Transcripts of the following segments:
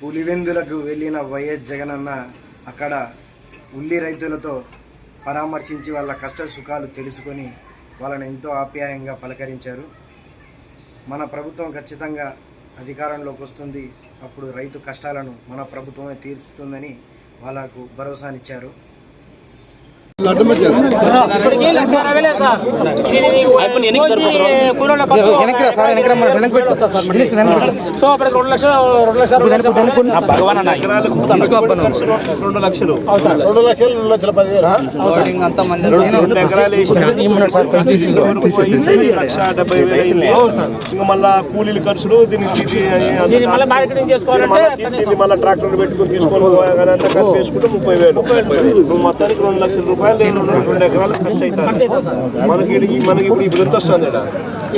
పులివెందులకు వెళ్ళిన వైఎస్ జగనన్న అక్కడ ఉల్లి రైతులతో పరామర్శించి వాళ్ళ కష్ట సుఖాలు తెలుసుకొని వాళ్ళని ఎంతో ఆప్యాయంగా పలకరించారు. మన ప్రభుత్వం ఖచ్చితంగా అధికారంలోకి వస్తుంది. అప్పుడు రైతు కష్టాలను మన ప్రభుత్వమే తీరుస్తుందని వాళ్ళకు భరోసానిచ్చారు. సో అప్పటికి రెండు లక్షలు రెండు లక్షలు రెండు లక్షలు రెండు లక్షలు రెండు లక్షల పదివేలు లక్ష డెబ్బై వేలు ఇంకా మళ్ళా కూలీల ఖర్చులు దీనికి మళ్ళీ ట్రాక్టర్ పెట్టుకుని తీసుకొని ముప్పై వేలు మొత్తానికి రెండు లక్షల రూపాయలు రెండు రెండు ఎకరాలు ఖర్చు అవుతారు మనకి మనకి ఇప్పుడు ఇప్పుడు ఎంత వస్తుంది?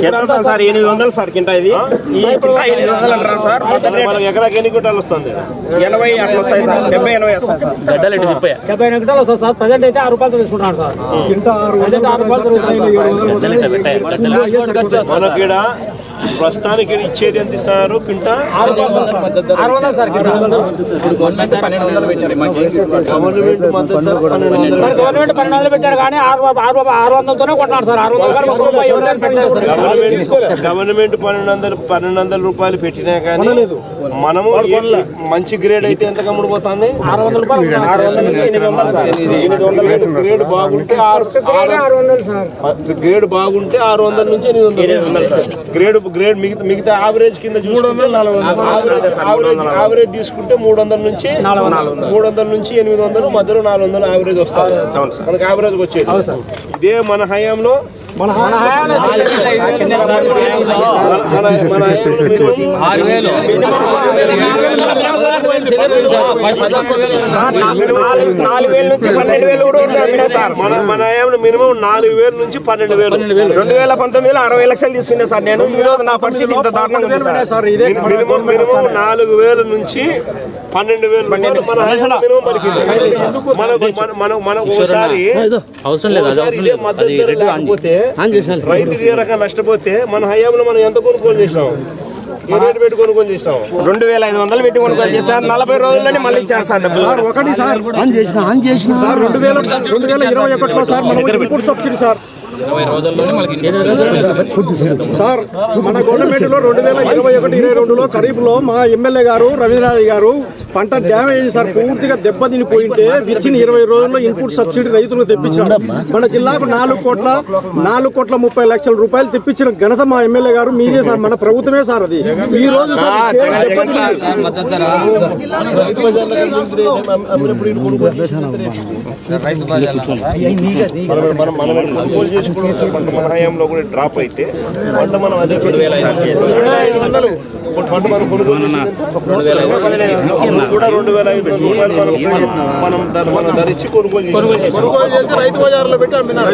ఎంత సార్? ఎనిమిది వందలు సార్ కింట ఇది? ఎనిమిది వందలు అంటారు సార్? మనకి ఎకరాకి ఎన్ని క్వింటాలు వస్తుంది? ఎనభై అట్లా వస్తాయి సార్. డెబ్బై ఎనభై వస్తాయి సార్. డెబ్బై ఎనిమిది గంటలు వస్తుంది సార్. ప్రజెంట్ అయితే ఆరు రూపాయలతో తీసుకుంటున్నాను సార్. ఆరు రూపాయలతో మనకి ప్రస్తుతానికి ఇచ్చేది ఎంత ఇస్తారు కింట. గవర్నమెంట్ గవర్నమెంట్ పన్నెండు వందలు పెట్టారు కానీ ఆరు ఆరు ఆరు వందలతోనే కొంటున్నారు సార్. ఆరు వందలు. గవర్నమెంట్ పన్నెండు వందలు పన్నెండు వందల రూపాయలు పెట్టినా కానీ మనము మంచి గ్రేడ్ అయితే ఎంత కమ్ముడు పోతుంది? ఆరు వందల గ్రేడ్ బాగుంటే ఆరు గ్రేడ్ బాగుంటే ఆరు వందల నుంచి ఎనిమిది వందలు సార్. గ్రేడ్ గ్రేడ్ మిగతా మిగతా యావరేజ్ కింద చూసుకుంటే యావరేజ్ తీసుకుంటే మూడు వందల నుంచి మూడు వందల. నుంచి ఎనిమిది వందలు. మధ్యలో నాలుగు వందలు యావరేజ్ వస్తుంది మనకి యావరేజ్ వచ్చేది. ఇదే మన హయాంలో మన మన మన హయాంలో నాలుగు వేల నుంచి పన్నెండు వేలు కూడా సార్. మన మన హయాంలో మినిమం నాలుగు వేల నుంచి పన్నెండు వేలు. రెండు వేల పంతొమ్మిదిలో అరవై లక్షలు తీసుకున్నా సార్ నేను. ఈ రోజు నా పరిస్థితి ఇంత దారుణంగా ఉంది సార్. మినిమం మినిమం నాలుగు వేల నుంచి పన్నెండు వేలు మన మినిమం పలికింది మన- మనం మనం ఒకసారి ఒకసారి ఇదే మద్దతు ఇదే రకంగా నష్టపోతే మన హయాంలో మనం ఎంత కొనుగోలు చేసినాం? రెండు వేల ఐదు వందలు పెట్టి కొనుగోలు చేశారు నలభై రోజుల్లోనే మళ్ళీ ఇచ్చారు సార్ డబ్బులు. ఒకటి సార్. సార్ రెండు వేల రెండు వేల ఇరవై ఒకటిలో సార్ సబ్సిడీ సార్. సార్ మన గవర్నమెంట్లో రెండు వేల ఇరవై ఒకటి ఇరవై రెండులో ఖరీఫ్లో మా ఎమ్మెల్యే గారు రవీంద్రనాథ్ గారు పంట డ్యామేజ్ సార్. పూర్తిగా దెబ్బతినిపోయింటే విత్ ఇన్ ఇరవై రోజుల్లో ఇన్పుట్ సబ్సిడీ రైతులకు తెప్పించారు. మన జిల్లాకు నాలుగు కోట్ల నాలుగు కోట్ల ముప్పై లక్షల రూపాయలు తెప్పించిన ఘనత మా ఎమ్మెల్యే గారు. మీదే సార్ మన ప్రభుత్వమే సార్ అది. ఈ రోజు డ్రాప్ అయితే పంట మనం అదే కూడా రెండు వేల ఐదు వందల రూపాయలు మనం మనం మనం ధరించి కొనుగోలు చేసి కొనుగోలు చేసి రైతు బజార్లో పెట్టి అమ్మినారు.